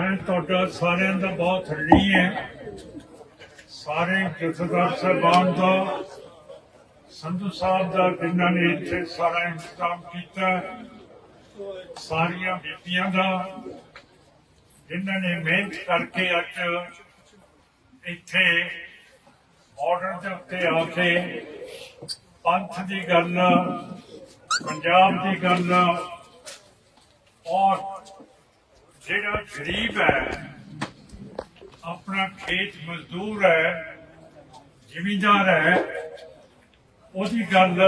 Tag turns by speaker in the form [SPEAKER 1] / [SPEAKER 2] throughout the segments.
[SPEAKER 1] ਮੈਂ ਤੁਹਾਡਾ ਸਾਰਿਆਂ ਦਾ ਬਹੁਤ ਰਣੀ ਹੈ। ਸਾਰੇ ਜਥੇਦਾਰ ਸਾਹਿਬਾਨ ਦਾ, ਸੰਧੂ ਸਾਹਿਬ ਦਾ, ਜਿਨ੍ਹਾਂ ਨੇ ਇੱਥੇ ਸਾਰਾ ਇੰਤਜ਼ਾਮ ਕੀਤਾ, ਸਾਰੀਆਂ ਬੀਬੀਆਂ ਦਾ, ਜਿਨ੍ਹਾਂ ਨੇ ਮਿਹਨਤ ਕਰਕੇ ਅੱਜ ਇੱਥੇ ਬਾਰਡਰ ਦੇ ਉੱਤੇ ਆ ਕੇ ਪੰਥ ਦੀ ਗੱਲ, ਪੰਜਾਬ ਦੀ ਗੱਲ, ਔਰ ਜਿਹੜਾ ਗਰੀਬ ਹੈ ਆਪਣਾ ਖੇਤ ਮਜ਼ਦੂਰ ਹੈ ਜ਼ਿਮੀਂਦਾਰ ਹੈ ਉਹਦੀ ਗੱਲ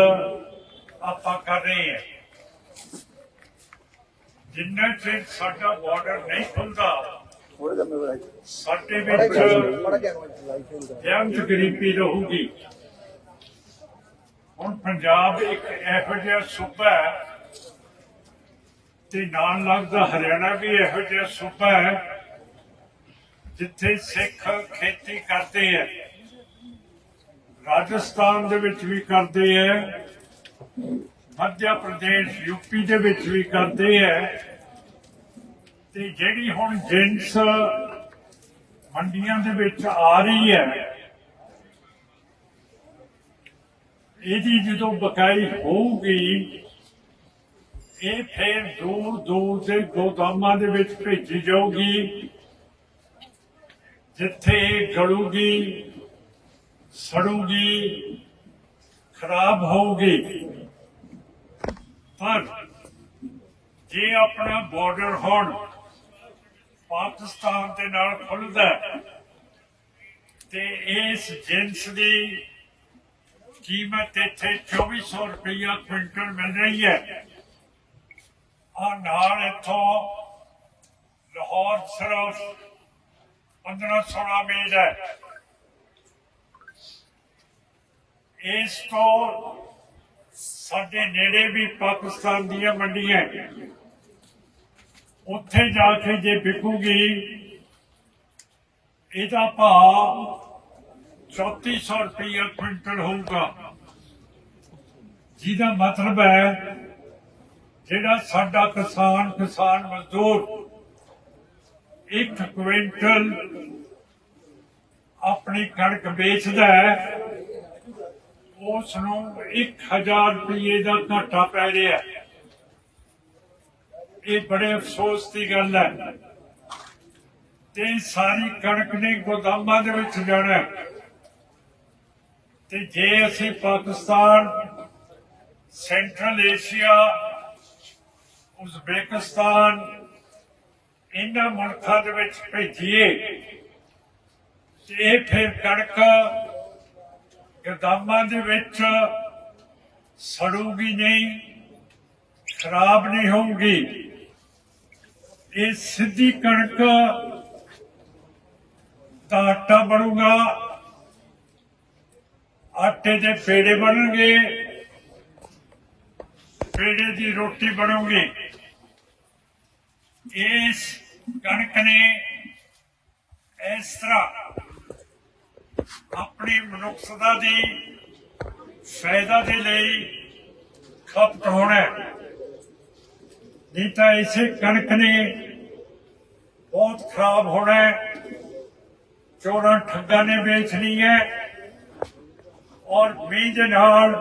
[SPEAKER 1] ਆਪਾਂ ਕਰ ਰਹੇ ਹਾਂ। ਜਿੰਨਾ ਚਿਰ ਸਾਡਾ ਬਾਰਡਰ ਨਹੀਂ ਖੁੱਲਦਾ ਸਾਡੇ ਵਿੱਚ ਜੰਗ ਗਰੀਬੀ ਰਹੂਗੀ। ਹੁਣ ਪੰਜਾਬ ਇੱਕ ਇਹੋ ਜਿਹਾ ਸੂਬਾ ਹੈ ਤੇ ਨਾਲ ਲੱਗਦਾ ਹਰਿਆਣਾ ਵੀ ਇਹੋ ਜਿਹਾ ਸੂਬਾ ਹੈ ਜਿੱਥੇ ਸਿੱਖ ਖੇਤੀ ਕਰਦੇ ਹੈ। ਰਾਜਸਥਾਨ ਦੇ ਵਿੱਚ ਵੀ ਕਰਦੇ ਹੈ। ਮੱਧ ਪ੍ਰਦੇਸ਼, ਯੂਪੀ ਦੇ ਵਿੱਚ ਵੀ ਕਰਦੇ ਹੈ। ਤੇ ਜਿਹੜੀ ਹੁਣ ਜਿੰਸ ਮੰਡੀਆਂ ਦੇ ਵਿੱਚ ਆ ਰਹੀ ਹੈ, ਇਹਦੀ ਜਦੋਂ ਬਕਾਈ ਹੋਊਗੀ ਇਹ ਫੇਰ ਦੂਰ ਦੂਰ ਦੇ ਗੋਦਾਮਾਂ ਦੇ ਵਿੱਚ ਭੇਜੀ ਜਾਊਗੀ, ਜਿੱਥੇ ਇਹ ਗਲੂਗੀ ਸੜੂਗੀ, ਖਰਾਬ ਹੋਊਗੀ। ਪਰ ਜੇ ਆਪਣਾ ਬਾਰਡਰ ਹੁਣ ਪਾਕਿਸਤਾਨ ਦੇ ਨਾਲ ਖੁੱਲਦਾ ਤੇ ਇਸ ਜਿੰਸ ਦੀ ਕੀਮਤ ਇੱਥੇ 2400 ਰੁਪਇਆ ਕੁਇੰਟਲ ਮਿਲ ਰਹੀ ਹੈ। ਆ ਨਾਲ ਇੱਥੋਂ ਲਾਹੌਰ ਸਿਰਫ 1516 ਮੀਲ ਹੈ ਇਸ ਤੋਂ ਸਾਡੇ ਨੇੜੇ ਵੀ ਪਾਕਿਸਤਾਨ ਦੀਆਂ ਮੰਡੀਆਂ ਹੈ। ਉੱਥੇ ਜਾ ਕੇ ਜੇ ਵਿਕੂਗੀ, ਇਹਦਾ ਭਾਅ 3400 ਰੁਪਇਆ ਕੁਇੰਟਲ ਹੋਊਗਾ ਜਿਹਦਾ ਮਤਲਬ ਹੈ ਜਿਹੜਾ ਸਾਡਾ ਕਿਸਾਨ ਕਿਸਾਨ ਮਜ਼ਦੂਰ, ਇੱਕ ਕੁਇੰਟਲ ਆਪਣੀ ਕਣਕ ਵੇਚਦਾ ਹੈ ਉਸ ਨੂੰ 1000 ਰੁਪਏ ਦਾ ਘਾਟਾ ਪੈ ਰਿਹਾ ਇਹ ਬੜੇ ਅਫਸੋਸ ਦੀ ਗੱਲ ਹੈ ਤੇ ਸਾਰੀ ਕਣਕ ਨੇ ਗੋਦਾਮਾਂ ਦੇ ਵਿੱਚ ਜਾਣਾ ਤੇ ਜੇ ਅਸੀਂ ਪਾਕਿਸਤਾਨ, ਸੈਂਟਰਲ ਏਸ਼ੀਆ ਉਜ਼ਬੇਕਿਸਤਾਨ ਇਹਨਾਂ ਮੁਲਕਾਂ ਦੇ ਵਿੱਚ ਭੇਜੀਏ ਇਹ ਫਿਰ ਕਣਕ ਗਦਾਮਾਂ ਦੇ ਵਿੱਚ ਸੜੂਗੀ ਨਹੀਂ, ਖਰਾਬ ਨਹੀਂ ਹੋਊਗੀ। ਇਹ ਸਿੱਧੀ ਕਣਕ ਦਾ ਆਟਾ ਬਣੂਗਾ, ਆਟੇ ਦੇ ਪੇੜੇ ਬਣਨਗੇ ਪੇੜੇ ਦੀ ਰੋਟੀ ਬਣੂਗੀ। ਇਸ ਕਣਕ ਨੇ ਇਸ ਤਰ੍ਹਾਂ ਆਪਣੀ ਮਨੁੱਖਤਾ ਦੀ ਫਾਇਦਾ ਦੇ ਲਈ ਖਪਤ ਹੋਣਾ ਨਹੀਂ ਤਾਂ ਇਸੇ ਕਣਕ ਨੇ ਬਹੁਤ ਖਰਾਬ ਹੋਣਾ ਚੋਰਾਂ ਠੱਗਾਂ ਨੇ ਵੇਚਣੀ ਹੈ। ਔਰ ਮੀਂਹ ਦੇ ਨਾਲ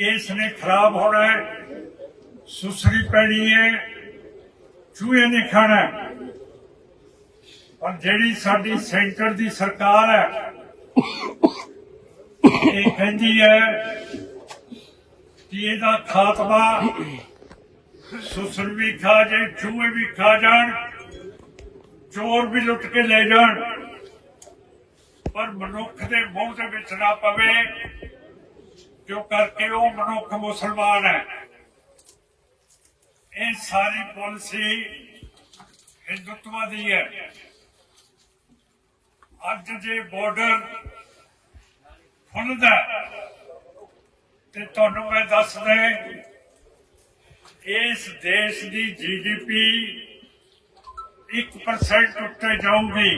[SPEAKER 1] ਇਸ ਨੇ ਖਰਾਬ ਹੋਣਾ ਹੈ, ਸੁਸਰੀ ਪੈਣੀ ਹੈ, ਚੂਹੇ ਨੇ ਖਾਣਾ ਹੈ। ਜਿਹੜੀ ਸਾਡੀ ਸੈਂਟਰ ਦੀ ਸਰਕਾਰ ਹੈ, ਇਹ ਕਹਿੰਦੀ ਹੈ ਕਿ ਇਹਦਾ ਖਾਤਮਾ ਸੁਸਰ ਵੀ ਖਾ ਜੇ, ਚੂਹੇ ਵੀ ਖਾ ਜਾਣ, ਚੋਰ ਵੀ ਲੁੱਟ ਕੇ ਲੈ ਜਾਣ ਪਰ ਮਨੁੱਖ ਦੇ ਮੂੰਹ ਦੇ ਵਿੱਚ ਨਾ ਪਵੇ ਕਿਉਂ ਕਰਕੇ ਉਹ ਮਨੁੱਖ ਮੁਸਲਮਾਨ ਹੈ। ਇਹ ਸਾਰੀ ਪਾਲਿਸੀ ਹਿੰਦੂਤਵਾ ਦੀ ਹੈ। ਅੱਜ ਜੇ ਬਾਰਡਰ ਖੁੱਲਦਾ ਤੇ ਤੁਹਾਨੂੰ ਮੈਂ ਦੱਸਦਾ ਇਸ ਦੇਸ਼ ਦੀ ਜੀਡੀਪੀ 1% ਉੱਤੇ ਜਾਊਗੀ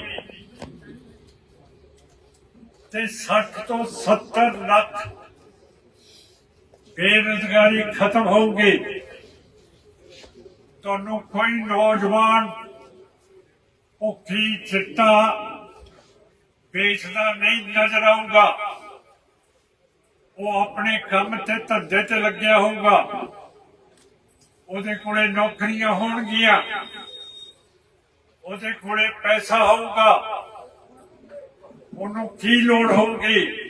[SPEAKER 1] ਤੇ 60 ਤੋਂ 70 ਲੱਖ ਬੇਰੁਜ਼ਗਾਰੀ ਖਤਮ ਹੋਊਗੀ। ਤੁਹਾਨੂੰ ਕੋਈ ਨੌਜਵਾਨ ਭੁੱਖੀ, ਚਿੱਟਾ, ਵੇਚਦਾ ਨਹੀਂ ਨਜ਼ਰ ਆਊਗਾ। ਉਹ ਆਪਣੇ ਕੰਮ ਤੇ ਧੰਦੇ ਤੇ ਲੱਗਿਆ ਹੋਊਗਾ। ਉਹਦੇ ਕੋਲੇ ਨੌਕਰੀਆਂ ਹੋਣਗੀਆਂ। ਉਹਦੇ ਕੋਲੇ ਪੈਸਾ ਹੋਊਗਾ। ਉਹਨੂੰ ਕੀ ਲੋੜ ਹੋਊਗੀ?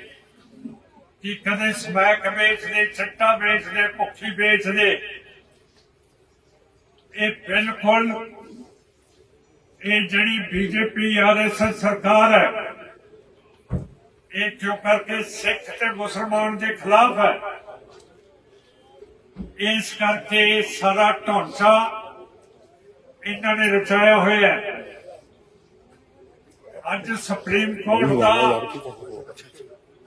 [SPEAKER 1] ਕਿ ਕਦੇ ਸਮੈਕ ਵੇਚਦੇ ਚਿੱਟਾ ਵੇਚਦੇ, ਭੁੱਖੀ ਵੇਚਦੇ। ਇਹ ਬਿਲਕੁਲ ਇਹ ਜਿਹੜੀ ਬੀਜੇਪੀ ਆਰਐਸਐਸ ਸਰਕਾਰ ਹੈ, ਇਹ ਕਿਉਂ ਕਰਕੇ ਸਿੱਖ ਤੇ ਮੁਸਲਮਾਨ ਦੇ ਖਿਲਾਫ ਹੈ। ਇਸ ਕਰਕੇ ਇਹ ਸਾਰਾ ਢਾਂਚਾ ਇਹਨਾਂ ਨੇ ਰਚਾਇਆ ਹੋਇਆ ਹੈ। ਅੱਜ ਸੁਪਰੀਮ ਕੋਰਟ ਦਾ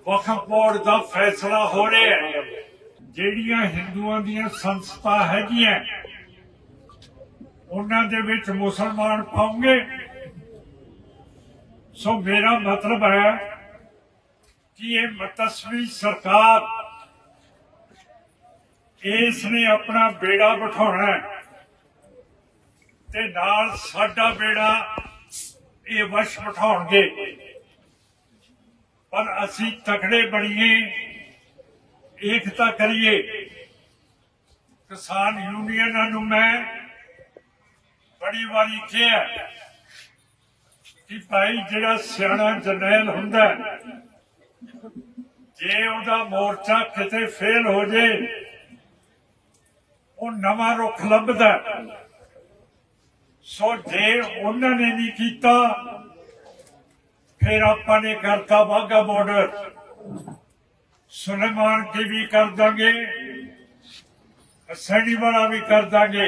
[SPEAKER 1] ਵਕਫ ਬੋਰਡ ਦਾ ਫੈਸਲਾ ਹੋ ਰਿਹਾ ਹੈ। ਜਿਹੜੀਆਂ ਹਿੰਦੂਆਂ ਦੀਆਂ ਸੰਸਥਾ ਹੈਗੀਆਂ, ਉਹਨਾਂ ਦੇ ਵਿੱਚ ਮੁਸਲਮਾਨ ਪਾਉਂਗੇ। ਸੋ ਮੇਰਾ ਮਤਲਬ ਹੈ ਕਿ ਇਹ ਮਤਸਵੀ ਸਰਕਾਰ ਇਸ ਨੇ ਆਪਣਾ ਬੇੜਾ ਬਿਠਾਉਣਾ ਤੇ ਨਾਲ ਸਾਡਾ ਬੇੜਾ ਇਹ ਵਸ਼ ਬਿਠਾਉਣਗੇ। ਪਰ ਅਸੀਂ ਤਕੜੇ ਬਣੀਏ, ਏਕਤਾ ਕਰੀਏ। ਕਿਸਾਨ ਯੂਨੀਅਨਾਂ ਨੂੰ ਮੈਂ ਬੜੀ ਵਾਰੀ ਕਿਹਾ ਕਿ ਭਾਈ, ਜਿਹੜਾ ਸਿਆਣਾ ਜਰਨੈਲ ਹੁੰਦਾ, ਜੇ ਉਹਦਾ ਮੋਰਚਾ ਕਿਤੇ ਫੇਲ ਹੋ ਜੇ, ਉਹ ਨਵਾਂ ਰੁਖ ਲੱਭਦਾ। ਸੋ ਜੇ ਉਹਨਾਂ ਨੇ ਨਹੀਂ ਕੀਤਾ ਫਿਰ ਆਪਾਂ ਨੇ ਕਰਤਾ ਵਾਗਾ ਬਾਰਡਰ ਸੁਲੇਮਾਨ ਕੀ ਵੀ ਕਰ ਦਾਂਗੇ ਹਸੈਣੀ ਵਾਲਾ ਵੀ ਕਰ ਦਾਂਗੇ।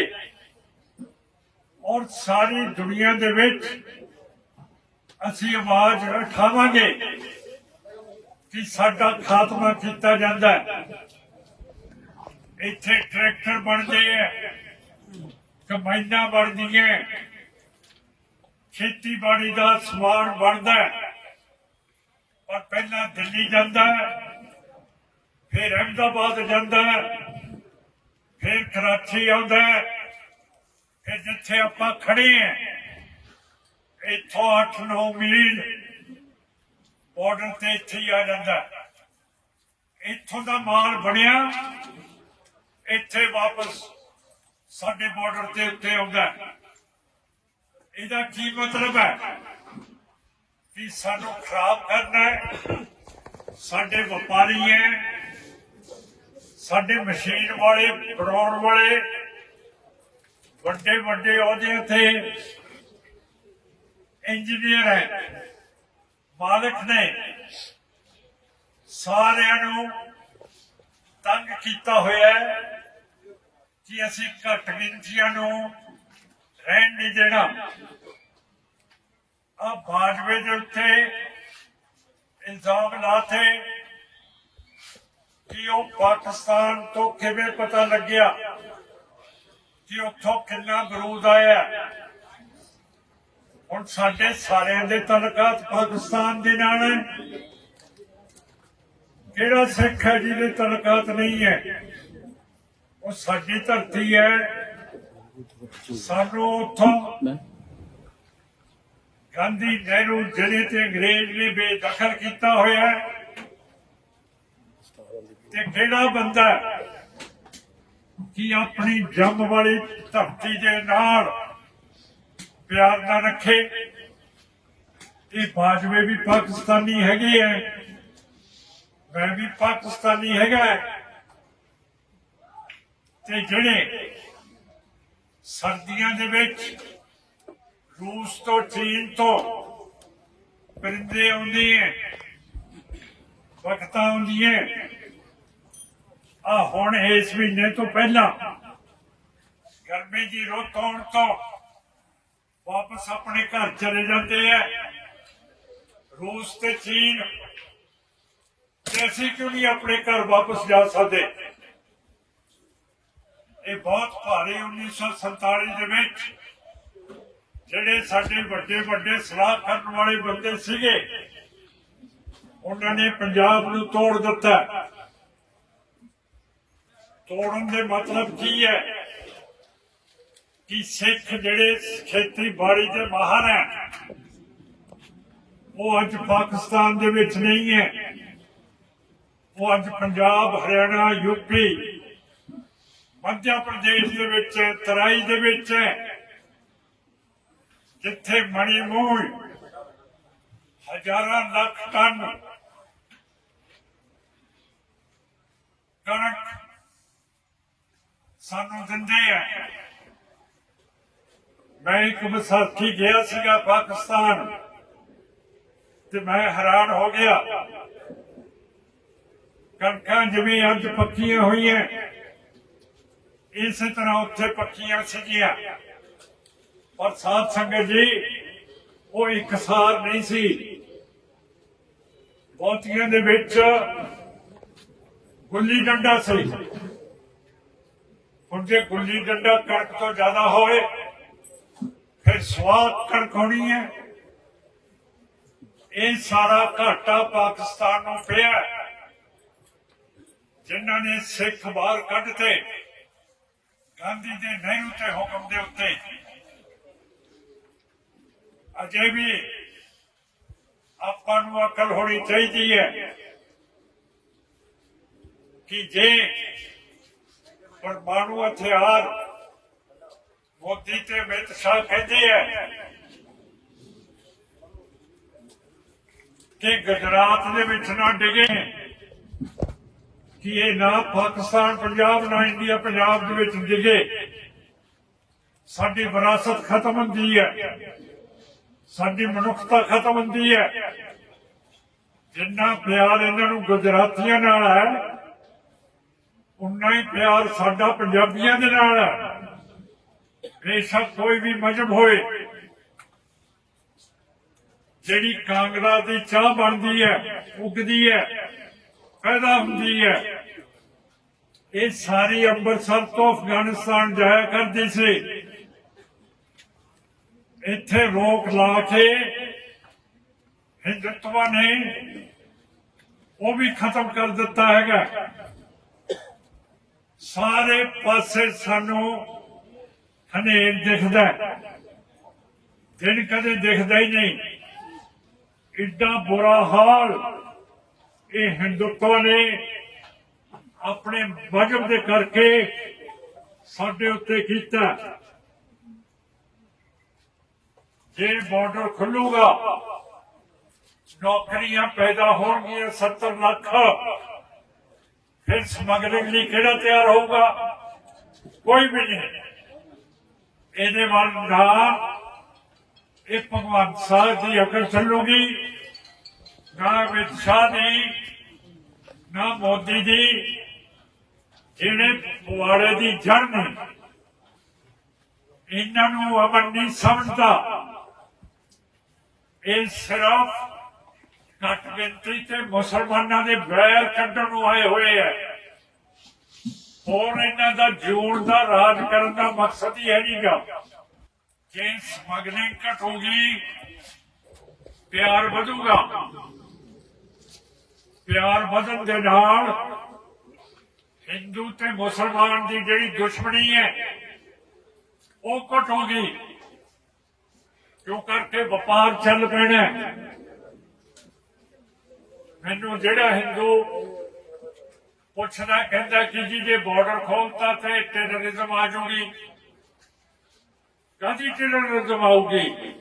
[SPEAKER 1] ਔਰ ਸਾਰੀ ਦੁਨੀਆ ਦੇ ਵਿੱਚ ਅਸੀਂ ਆਵਾਜ਼ ਉਠਾਵਾਂਗੇ ਕਿ ਸਾਡਾ ਖਾਤਮਾ ਕੀਤਾ ਜਾਂਦਾ ਹੈ। ਇੱਥੇ ਟਰੈਕਟਰ ਬਣਦੇ ਆ ਕਮਾਈਆਂ ਬਣਦੀਆਂ ਖੇਤੀਬਾੜੀ ਦਾ ਸਮਾਨ ਬਣਦਾ ਹੈ। ਪਹਿਲਾਂ ਦਿੱਲੀ ਜਾਂਦਾ ਹੈ, ਫਿਰ ਅਹਿਮਦਾਬਾਦ ਜਾਂਦਾ ਹੈ, ਫਿਰ ਕਰਾਚੀ ਆਉਂਦਾ ਫਿਰ ਜਿੱਥੇ ਆਪਾਂ ਖੜੇ ਹਾਂ ਇੱਥੋਂ 8-9 ਮੀਲ ਬਾਰਡਰ ਤੇ ਇੱਥੇ ਹੀ ਆ ਜਾਂਦਾ ਹੈ। ਇੱਥੋਂ ਦਾ ਮਾਲ ਬਣਿਆ ਇੱਥੇ ਵਾਪਸ ਸਾਡੇ ਬਾਰਡਰ ਤੇ ਉੱਤੇ ਆਉਂਦਾ ਇਹਦਾ ਕੀ ਮਤਲਬ ਹੈ ਕਿ ਸਾਨੂੰ ਖਰਾਬ ਕਰਨਾ ਹੈ। ਸਾਡੇ ਵਪਾਰੀ ਹੈ। ਸਾਡੇ ਮਸ਼ੀਨ ਵਾਲੇ, ਬਣਾਉਣ ਵਾਲੇ, ਵੱਡੇ ਵੱਡੇ ਅਹੁਦਿਆਂ ਤੇ ਇੰਜੀਨੀਅਰ ਹੈ, ਮਾਲਕ ਨੇ ਸਾਰਿਆਂ ਨੂੰ ਤੰਗ ਕੀਤਾ ਹੋਇਆ ਹੈ ਕਿ ਅਸੀਂ ਘੱਟ ਗਿਣਤੀਆਂ ਨੂੰ ਰਹਿਣ ਨਹੀਂ ਦੇਣਾ। ਆ ਬਾਜਵੇ ਦੇ ਉੱਤੇ ਇਲਜ਼ਾਮ ਲਾਤੇ ਕਿ ਉਹ ਪਾਕਿਸਤਾਨ ਤੋਂ ਕਿਵੇਂ ਪਤਾ ਲੱਗਿਆ ਕਿ ਉੱਥੋਂ ਕਿੰਨਾ ਬਰੂਦ ਆਇਆ। ਹੁਣ ਸਾਡੇ ਸਾਰਿਆਂ ਦੇ ਤਲਕਾਤ ਪਾਕਿਸਤਾਨ ਦੇ ਨਾਲ ਹੈ। ਕਿਹੜਾ ਸਿੱਖ ਹੈ, ਜਿਹਦੇ ਤਲਕਾਤ ਨਹੀਂ ਹੈ, ਉਹ ਸਾਡੀ ਧਰਤੀ ਹੈ। ਸਾਨੂੰ ਉੱਥੋਂ ਗਾਂਧੀ ਨਹਿਰੂ ਜਿਹੜੇ ਤੇ ਅੰਗਰੇਜ਼ ਨੇ ਬੇਦਖਲ ਕੀਤਾ ਹੋਇਆ ਤੇ ਕਿਹੜਾ ਬੰਦਾ ਕੀ ਆਪਣੀ ਜੰਮ ਵਾਲੀ ਧਰਤੀ ਦੇ ਨਾਲ ਪਿਆਰ ਨਾ ਰੱਖੇ? ਇਹ ਬਾਜਵੇ ਵੀ ਪਾਕਿਸਤਾਨੀ ਹੈਗੇ ਐ ਮੈਂ ਵੀ ਪਾਕਿਸਤਾਨੀ ਹੈਗਾ ਤੇ ਜਿਹੜੇ ਸਰਦੀਆਂ ਦੇ ਵਿੱਚ ਰੂਸ ਤੋਂ ਚੀਨ ਤੋਂ ਪਰਿੰਦੇ ਆਉਂਦੇ ਐ, ਵਕਤਾਂ ਆਉਂਦੀਆਂ ਆ ਹੁਣ ਇਸ ਮਹੀਨੇ ਤੋਂ ਪਹਿਲਾਂ ਗਰਮੀ ਦੀ ਰੁੱਤ ਆਉਣ ਤੋਂ ਵਾਪਸ ਆਪਣੇ ਘਰ ਚਲੇ ਜਾਂਦੇ ਐ। ਰੂਸ ਤੇ ਚੀਨ ਅਸੀਂ ਕਿਉਂ ਨਹੀਂ ਆਪਣੇ ਘਰ ਵਾਪਸ ਜਾ ਸਕਦੇ? ਇਹ ਬਹੁਤ ਭਾਰੀ 1947 ਦੇ ਵਿੱਚ ਜਿਹੜੇ ਸਾਡੇ ਵੱਡੇ ਵੱਡੇ ਸਲਾਹ ਕਰਨ ਵਾਲੇ ਬੰਦੇ ਸੀਗੇ, ਉਹਨਾਂ ਨੇ ਪੰਜਾਬ ਨੂੰ ਤੋੜ ਦਿੱਤਾ। ਤੋੜਨ ਦੇ ਮਤਲਬ ਕੀ ਹੈ? ਕਿ ਸਿੱਖ ਜਿਹੜੇ ਖੇਤੀਬਾੜੀ ਦੇ ਮਾਹਰ ਹੈ, ਉਹ ਅੱਜ ਪਾਕਿਸਤਾਨ ਦੇ ਵਿੱਚ ਨਹੀਂ ਹੈ। ਉਹ ਅੱਜ ਪੰਜਾਬ, ਹਰਿਆਣਾ ਯੂਪੀ ਮੱਧ ਪ੍ਰਦੇਸ਼ ਦੇ ਵਿੱਚ ਤਰਾਈ ਦੇ ਵਿੱਚ ਹੈ। ਜਿੱਥੇ ਮਣੀ ਮੂਲ ਹਜ਼ਾਰਾਂ ਲੱਖ ਟਨ ਕਣਕ ਸਾਨੂੰ ਦਿੰਦੇ ਆ। ਮੈਂ ਇੱਕ ਵਿਸਾਖੀ ਗਿਆ ਸੀਗਾ ਪਾਕਿਸਤਾਨ, ਤੇ ਮੈਂ ਹੈਰਾਨ ਹੋ ਗਿਆ। ਕਣਕਾਂ ਜਿਵੇਂ ਅੱਜ ਪੱਕੀਆਂ ਹੋਈਆਂ, ਇਸੇ ਤਰ੍ਹਾਂ ਉੱਥੇ ਪੱਕੀਆਂ ਸੀਗੀਆਂ। ਪਰ ਸਾਧ ਸੰਗਤ ਜੀ, ਉਹ ਇਕਸਾਰ ਨਹੀਂ ਸੀ। ਬਹੁਤੀਆਂ ਦੇ ਵਿੱਚ ਗੁੱਲੀ ਡੰਡਾ ਸੀ। ਹੁਣ ਜੇ ਗੁੱਲੀ ਡੰਡਾ ਕਣਕ ਤੋਂ ਜ਼ਿਆਦਾ ਹੋਵੇ, ਫਿਰ ਸਵਾਦ ਕਣਕ ਹੋਣੀ ਹੈ। ਇਹ ਸਾਰਾ ਘਾਟਾ ਪਾਕਿਸਤਾਨ ਨੂੰ ਪਿਆ। ਹੈ। ਜਿਨ੍ਹਾਂ ਨੇ ਸਿੱਖ ਬਾਹਰ ਕੱਢਤੇ, ਗਾਂਧੀ ਦੇ ਨਹਿਰੂ ਤੇ ਹੁਕਮ ਦੇ ਉੱਤੇ। ਅਜੇ ਵੀ ਆਪਾਂ ਨੂੰ ਅਕਲ ਹੋਣੀ ਚਾਹੀਦੀ ਹੈ ਕਿ ਜੇ ਪਰਮਾਣੂ ਹਥਿਆਰ ਮੋਦੀ ਤੇ ਅਮਿਤ ਸ਼ਾਹ ਕਹਿੰਦੇ ਹੈ ਕਿ ਗੁਜਰਾਤ ਦੇ ਵਿੱਚ ਨਾ ਡਿਗੇ, ਕਿ ਇਹ ਨਾ ਪਾਕਿਸਤਾਨ, ਪੰਜਾਬ, ਨਾ ਇੰਡੀਆ, ਪੰਜਾਬ ਦੇ ਵਿੱਚ ਡਿਗੇ, ਸਾਡੀ ਵਿਰਾਸਤ ਖਤਮ ਹੁੰਦੀ ਹੈ। ਸਾਡੀ ਮਨੁੱਖਤਾ ਖਤਮ ਹੁੰਦੀ ਹੈ। ਜਿੰਨਾ ਪਿਆਰ ਇਹਨਾਂ ਨੂੰ ਗੁਜਰਾਤੀਆਂ ਨਾਲ ਹੈ, ਉਨਾ ਹੀ ਪਿਆਰ ਸਾਡਾ ਪੰਜਾਬੀਆਂ ਦੇ ਨਾਲ ਹੈ। ਬੇਸ਼ੱਕ ਕੋਈ ਵੀ ਮਜਬ ਹੋਏ, ਜਿਹੜੀ ਕਾਂਗੜਾ ਦੀ ਚਾਹ ਬਣਦੀ ਹੈ, ਉਗਦੀ ਹੈ, ਪੈਦਾ ਹੁੰਦੀ ਹੈ, ਇਹ ਸਾਰੀ ਅੰਮ੍ਰਿਤਸਰ ਤੋਂ ਅਫਗਾਨਿਸਤਾਨ ਜਾਇਆ ਕਰਦੀ ਸੀ। ਇੱਥੇ ਰੋਕ ਲਾ ਕੇ ਹਿੰਦੁਤਵਾ ਨੇ ਉਹ ਵੀ ਖਤਮ ਕਰ ਦਿੱਤਾ ਹੈਗਾ। ਸਾਰੇ ਪਾਸੇ ਸਾਨੂੰ ਹਨੇਰ ਦਿਖਦਾ ਦਿਨ ਕਦੇ ਦਿਖਦਾ ਹੀ ਨਹੀਂ। ਇੱਡਾ ਬੁਰਾ ਹਾਲ ਇਹ ਹਿੰਦੁਤਵਾ ਨੇ ਆਪਣੇ ਵਜਬ ਦੇ ਕਰਕੇ ਸਾਡੇ ਉੱਤੇ ਕੀਤਾ। ਜੇ ਬਾਰਡਰ ਖੁੱਲੂਗਾ, ਨੌਕਰੀਆਂ ਪੈਦਾ ਹੋਣਗੀਆਂ 70 ਲੱਖ। ਫਿਰ ਸਮਗਲਿੰਗ ਲਈ ਕਿਹੜਾ ਤਿਆਰ ਹੋਊਗਾ? ਕੋਈ ਵੀ ਨਹੀਂ। ਇਹਦੇ ਵੱਲ ਨਾ ਇਹ ਭਗਵੰਤ ਸਾਹਿਬ ਦੀ ਅਕਲ ਚੱਲੂਗੀ। ਨਾ ਅਮਿਤ ਸ਼ਾਹ ਦੀ, ਨਾ ਮੋਦੀ ਦੀ। ਜਿਹੜੇ ਪੁਆੜੇ ਦੀ ਜੜ ਨੇ, ਇਹਨਾਂ ਨੂੰ ਅਮਨ ਨਹੀਂ ਸਮਝਦਾ। ਇਹ ਸਿਰਫ ਘੱਟ ਗਿਣਤੀ ਤੇ ਮੁਸਲਮਾਨਾਂ ਦੇ ਬੈਰ ਕੱਢਣ ਨੂੰ ਆਏ ਹੋਏ ਹੈ ਹੋਰ ਇਹਨਾਂ ਦਾ ਜਿਉਣ ਦਾ ਰਾਜ ਕਰਨ ਦਾ ਮਕਸਦ ਹੀ ਹੈ ਨਹੀਂਗਾ। ਜੇ ਸਮਗਲਿੰਗ ਘਟੂਗੀ, ਪਿਆਰ ਵਧੂਗਾ। ਪਿਆਰ ਵਧਣ ਦੇ ਨਾਲ ਹਿੰਦੂ ਤੇ ਮੁਸਲਮਾਨ ਦੀ ਜਿਹੜੀ ਦੁਸ਼ਮਣੀ ਹੈ, ਉਹ ਘਟੂਗੀ। ਕਿਉਂ ਕਰਕੇ ਵਪਾਰ ਚੱਲ ਪੈਣਾ ਮੈਨੂੰ ਜਿਹੜਾ ਹਿੰਦੂ ਪੁੱਛਦਾ, ਕਹਿੰਦਾ ਕਿ ਜੀ, ਜੇ ਬਾਰਡਰ ਖੋਲਤਾ ਤੇ ਟੈਰਰਿਜ਼ਮ ਆ ਜਾਊਗੀ। ਕਾਹਦੀ ਟੈਰਰਿਜ਼ਮ ਆਊਗੀ?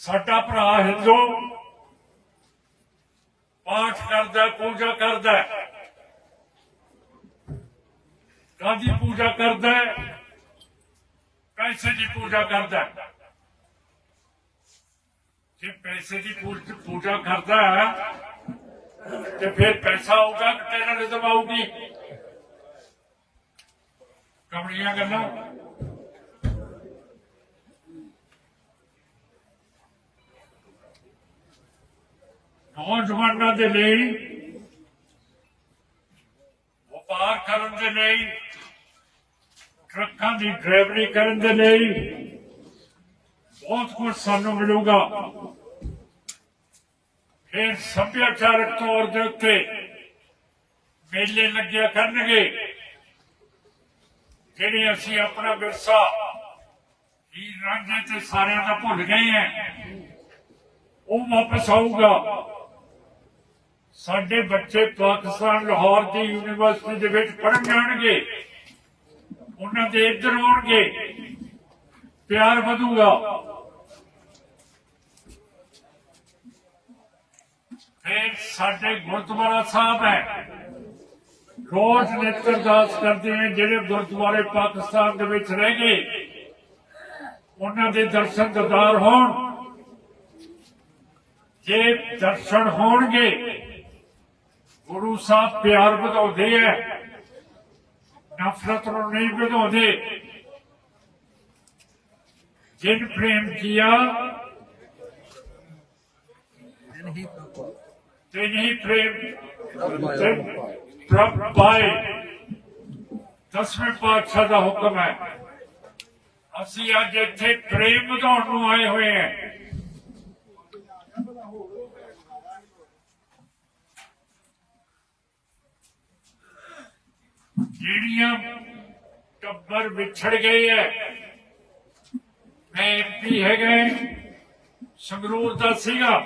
[SPEAKER 1] ਸਾਡਾ ਭਰਾ ਹਿੰਦੂ ਪਾਠ ਕਰਦਾ, ਪੂਜਾ ਕਰਦਾ ਕਾਹਦੀ ਪੂਜਾ ਕਰਦਾ ਪੈਸੇ ਦੀ ਪੂਜਾ ਕਰਦਾ ਜੇ ਪੈਸੇ ਦੀ ਪੂਜ- ਪੂਜਾ ਕਰਦਾ ਹੈ, ਤੇ ਫਿਰ ਪੈਸਾ ਆਊਗਾ ਕਿ ਟੈਰਰਿਜ਼ਮ ਆਊਗੀ ਕਮੜੀਆਂ ਗੱਲਾਂ। ਨੌਜਵਾਨਾਂ ਦੇ ਲਈ, ਵਪਾਰ ਕਰਨ ਦੇ ਲਈ, ਟਰੱਕਾਂ ਦੀ ਡਰਾਈਵਰੀ ਕਰਨ ਦੇ ਲਈ ਬਹੁਤ ਕੁਝ ਸਾਨੂੰ ਮਿਲੂਗਾ। ਫਿਰ ਸੱਭਿਆਚਾਰਕ ਤੌਰ ਦੇ ਉੱਤੇ ਮੇਲੇ ਲੱਗਿਆ ਕਰਨਗੇ। ਜਿਹੜੇ ਅਸੀਂ ਆਪਣਾ ਵਿਰਸਾ ਹੀ ਰਾਂਝੇ ਤੇ ਸਾਰਿਆਂ ਦਾ ਭੁੱਲ ਗਏ ਹੈ, ਉਹ ਵਾਪਸ ਆਊਗਾ। ਸਾਡੇ ਬੱਚੇ ਪਾਕਿਸਤਾਨ, ਲਾਹੌਰ ਦੀ ਯੂਨੀਵਰਸਿਟੀ ਦੇ ਵਿੱਚ ਪੜ੍ਹਨ ਜਾਣਗੇ। ਉਹਨਾਂ ਦੇ ਇੱਧਰ ਆਉਣਗੇ। ਪਿਆਰ ਵਧੂਗਾ। ਫਿਰ ਸਾਡੇ ਗੁਰਦੁਆਰਾ ਸਾਹਿਬ ਹੈ। ਰੋਜ਼ ਨਿਤ ਅਰਦਾਸ ਕਰਦੇ ਨੇ, ਜਿਹੜੇ ਗੁਰਦੁਆਰੇ ਪਾਕਿਸਤਾਨ ਦੇ ਵਿੱਚ ਰਹਿ ਗਏ, ਉਹਨਾਂ ਦੇ ਦਰਸ਼ਨ ਦਿਦਾਰ ਹੋਣ। ਜੇ ਦਰਸ਼ਨ ਹੋਣਗੇ, ਗੁਰੂ ਸਾਹਿਬ ਪਿਆਰ ਵਧਾਉਂਦੇ ਐ ਨਫ਼ਰਤ ਨੂੰ ਨਹੀਂ ਵਧਾਉਂਦੇ। ਜਿਨ ਪ੍ਰੇਮ ਕੀਆ ਤੇ ਨਹੀਂ ਪ੍ਰੇਮ ਦਸਵੇਂ ਪਾਤਸ਼ਾਹ ਦਾ ਹੁਕਮ ਹੈ ਅਸੀਂ ਅੱਜ ਇੱਥੇ ਪ੍ਰੇਮ ਵਧਾਉਣ ਨੂੰ ਆਏ ਹੋਏ ਹਾਂ ਜਿਹੜੀਆਂ ਟੱਬਰ ਵਿਛੜ ਗਏ ਐ। ਮੈਂ ਐਮਪੀ ਹੈਗਾ ਸੰਗਰੂਰ ਦਾ ਸੀਗਾ।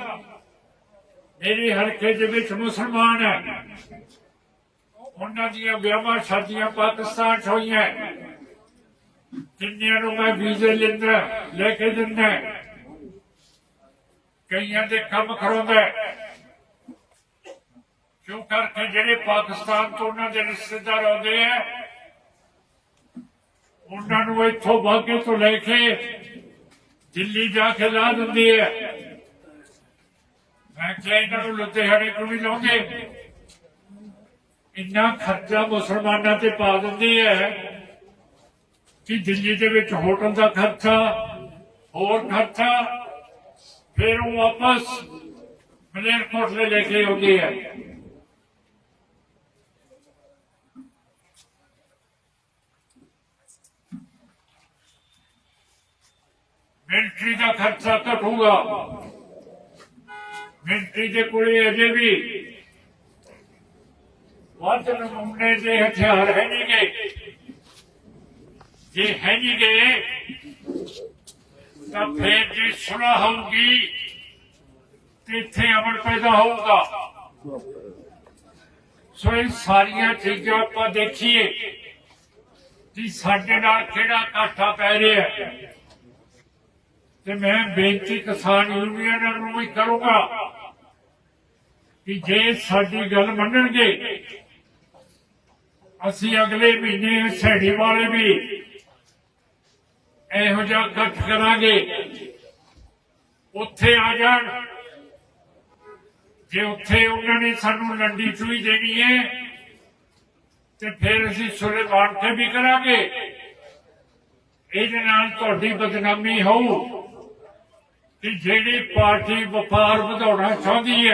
[SPEAKER 1] ਮੇਰੇ ਹਲਕੇ ਦੇ ਵਿੱਚ ਮੁਸਲਮਾਨ ਹੈ। ਉਹਨਾਂ ਦੀਆਂ ਵਿਆਹਾਂ ਸ਼ਾਦੀਆਂ ਪਾਕਿਸਤਾਨ 'ਚ ਹੋਈਆਂ ਕਿੰਨਿਆਂ ਨੂੰ ਮੈਂ ਵੀਜ਼ੇ ਲੈਂਦਾ, ਲੈ ਕੇ ਦਿੰਦਾ ਕਈਆਂ ਦੇ ਕੰਮ ਕਰਾਉਂਦਾ ਕਿਉਂ ਕਰਕੇ ਜਿਹੜੇ ਪਾਕਿਸਤਾਨ ਤੋਂ ਉਹਨਾਂ ਦੇ ਰਿਸ਼ਤੇਦਾਰ ਆਉਂਦੇ ਆ ਉਹਨਾਂ ਨੂੰ ਇੱਥੋਂ ਬਾਗੇ ਤੋਂ ਲੈ ਕੇ ਦਿੱਲੀ ਜਾ ਕੇ ਲਾ ਦਿੰਦੀ ਹੈ। ਮੈਂ ਇਹਨਾਂ ਨੂੰ ਲੁਧਿਆਣੇ ਕੋਲ ਵੀ ਲਾਉਂਦੇ ਇੰਨਾ ਖਰਚਾ ਮੁਸਲਮਾਨਾਂ ਤੇ ਪਾ ਦਿੰਦੀ ਹੈ ਕਿ ਦਿੱਲੀ ਦੇ ਵਿੱਚ ਹੋਟਲ ਦਾ ਖਰਚਾ, ਹੋਰ ਖਰਚਾ, ਫਿਰ ਉਹ ਵਾਪਸ ਮਲੇਰਕੋਟਲੇ ਲੈ ਕੇ ਆਉਂਦੇ ਹੈ। ਮਿਲਟਰੀ ਦਾ ਖਰਚਾ ਘਟੂਗਾ। ਮਿੰਟਰੀ ਦੇ ਕੋਲੇ ਅਜੇ ਵੀ ਵੱਧ ਨਮੂਨੇ ਦੇ ਹਥਿਆਰ ਹੈ ਨਹੀਂ ਗਏ ਜੇ ਹੈ ਨਹੀਂ ਗਏ ਤਾਂ ਫਿਰ ਜੇ ਸੁਲਹ ਹੋਊਗੀ, ਤੇ ਇੱਥੇ ਅਮਨ ਪੈਦਾ ਹੋਊਗਾ। ਸੋ ਇਹ ਸਾਰੀਆਂ ਚੀਜ਼ਾਂ ਆਪਾਂ ਦੇਖੀਏ ਕਿ ਸਾਡੇ ਨਾਲ ਕਿਹੜਾ ਕਾਠਾ ਪੈ ਰਿਹਾ ਹੈ। ਤੇ ਮੈਂ ਬੇਨਤੀ ਕਿਸਾਨ ਯੂਨੀਅਨ ਨੂੰ ਵੀ ਕਰੂੰਗਾ ਕਿ ਜੇ ਸਾਡੀ ਗੱਲ ਮੰਨਣਗੇ, ਅਸੀਂ ਅਗਲੇ ਮਹੀਨੇ ਸੈੜੀ ਵਾਲੇ ਵੀ ਇਹੋ ਜਿਹਾ ਇਕੱਠ ਕਰਾਂਗੇ। ਉੱਥੇ ਆ ਜਾਣ। ਜੇ ਉੱਥੇ ਉਹਨਾਂ ਨੇ ਸਾਨੂੰ ਲੰਡੀ ਚੂਈ ਦੇਣੀ ਹੈ, ਤੇ ਫਿਰ ਅਸੀਂ ਸੁਲੇਮਾਨ ਤੇ ਵੀ ਕਰਾਂਗੇ। ਇਹਦੇ ਨਾਲ ਤੁਹਾਡੀ ਬਦਨਾਮੀ ਹੋਊ ਕਿ ਜਿਹੜੀ ਪਾਰਟੀ ਵਪਾਰ ਵਧਾਉਣਾ ਚਾਹੁੰਦੀ ਹੈ